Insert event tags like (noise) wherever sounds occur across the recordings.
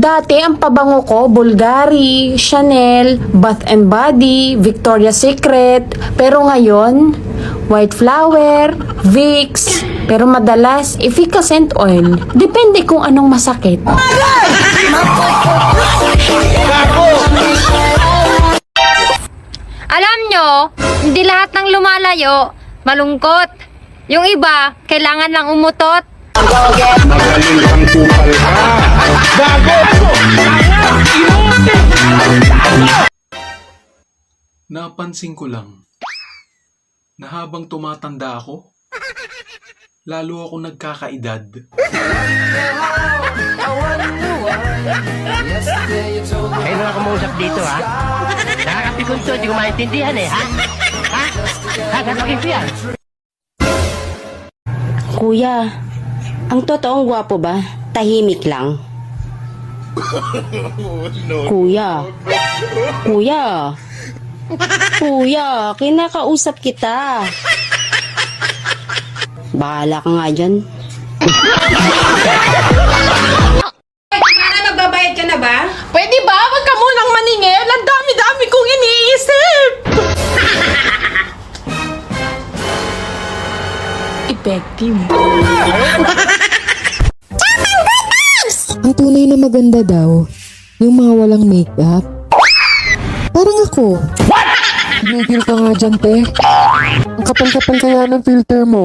Dati ang pabango ko, Bulgari, Chanel, Bath and Body, Victoria's Secret. Pero ngayon, White Flower, Vicks. Pero madalas, efficacent oil. Depende kung anong masakit. Alam nyo, hindi lahat ng lumalayo, malungkot. Yung iba, kailangan lang umutot. Magaling kang kupal ka. Napansin ko lang na habang tumatanda ako, lalo ako nagkakaedad. Kayo na kumausap dito, ha? Nakakapikon to, hindi ko maintindihan eh, ha? Ha? Ha? Gano'n ko yan? Kuya, ang totoong gwapo ba? Tahimik lang. Kuya. Kuya. Kuya, kinakausap kita. Bahala ka nga dyan. Magbabayad ka na ba? Pwede ba? Huwag ka munang maningil. Ang dami-dami kong iniisip. Effective. Ang tunay na maganda daw, yung mga walang makeup. Parang ako. Tumigil ka nga dyan, te. Ang kapal-kapal kaya ng filter mo.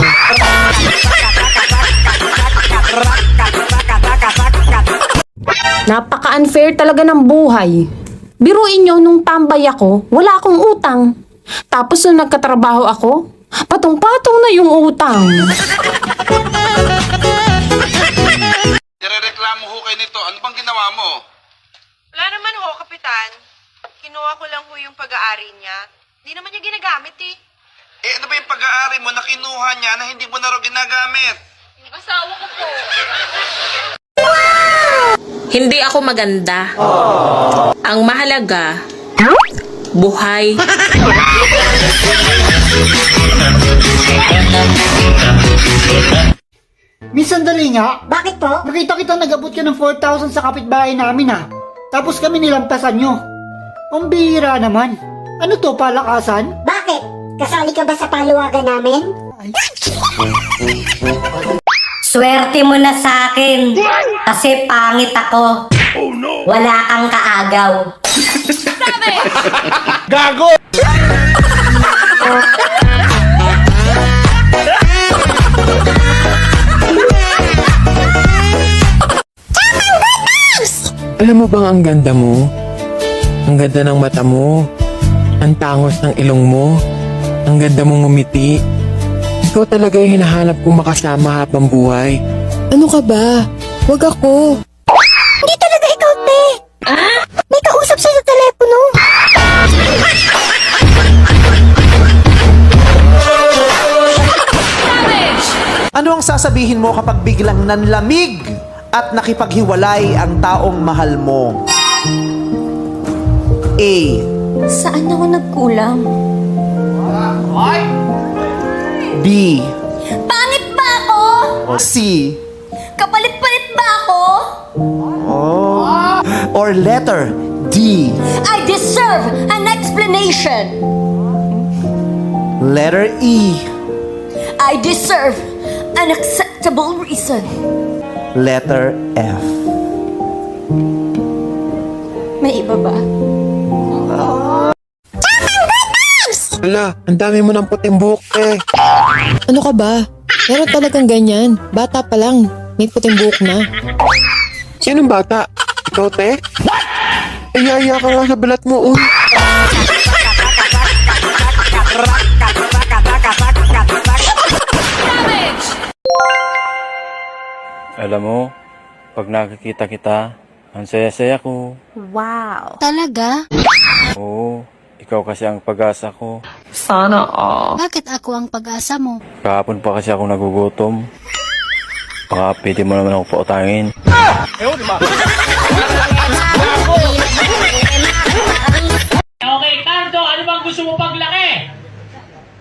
Napaka-unfair talaga ng buhay. Biruin nyo, nung tambay ako, wala akong utang. Tapos nung nagkatrabaho ako, patong-patong na yung utang. Nirereklamo ho kayo nito. Ano bang ginawa mo? Wala naman ho, Kapitan. Kinuha ko lang ho yung pag-aari niya. Hindi naman niya ginagamit eh. Eh ano ba yung pag-aari mo na kinuha niya na hindi mo na raw ginagamit? Yung asawa ko po. Hindi ako maganda. Ang mahalaga, buhay. (laughs) Miss, sandali nga. Bakit po? Nakita kita nagabot ka ng 4,000 sa kapitbahay namin ha. Tapos kami nilampasan nyo. Ang bihira naman. Ano to, palakasan? Bakit? Kasali ka ba sa paluwagan namin? Swerte mo na sa akin. Kasi pangit ako. Wala kang kaagaw. (laughs) Alam mo bang ang ganda mo? Ang ganda ng mata mo. Ang tangos ng ilong mo. Ang ganda mong ngumiti. Ikaw talaga yung hinahanap kong makasama habang buhay. Ano ka ba? Huwag ako. Hindi talaga ikaw, te. May kausap siya sa telepono. Ano ang sasabihin mo kapag biglang nanlamig at nakipaghiwalay ang taong mahal mo? A. Saan ako nagkulang? B. Pangit ba ako? O C. Kapalit-palit ba ako? Oh. Or letter D. I deserve an explanation. Letter E. I deserve an acceptable reason. Letter F. May iba ba? Ala, ang dami mo ng puting buhok eh. Ano ka ba? Meron talagang ganyan. Bata pa lang. May puting buhok na. Sinong bata? Ikaw, te? Iyaya ka nga sa balat mo, oh. (laughs) Alam mo, pag nakikita kita, ang saya-saya ko. Talaga? Oo, ikaw kasi ang pag-asa ko. Bakit ako ang pag-asa mo? Kahapon pa kasi ako nagugutom. Baka pwede mo naman ako pautangin. Okay, Cardo, ano bang gusto mo paglaki?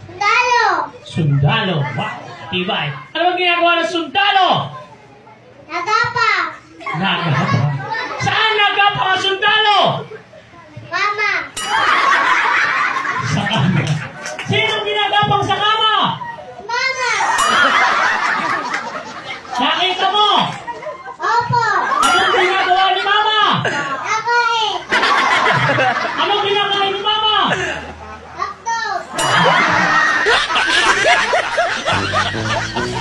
Sundalo! Sundalo. Wow, tibay. Ano bang ginagawa ng sundalo? Nagapa. Nagapa? Saan nagapa ang sundalo? Mama. Sa kama. Sino ginagapang sa kama? Mama. Nakita mo? Opo. Anong ginagawa ni Mama? Nakain. Anong ginagawa ni Mama? Hotdog. (laughs)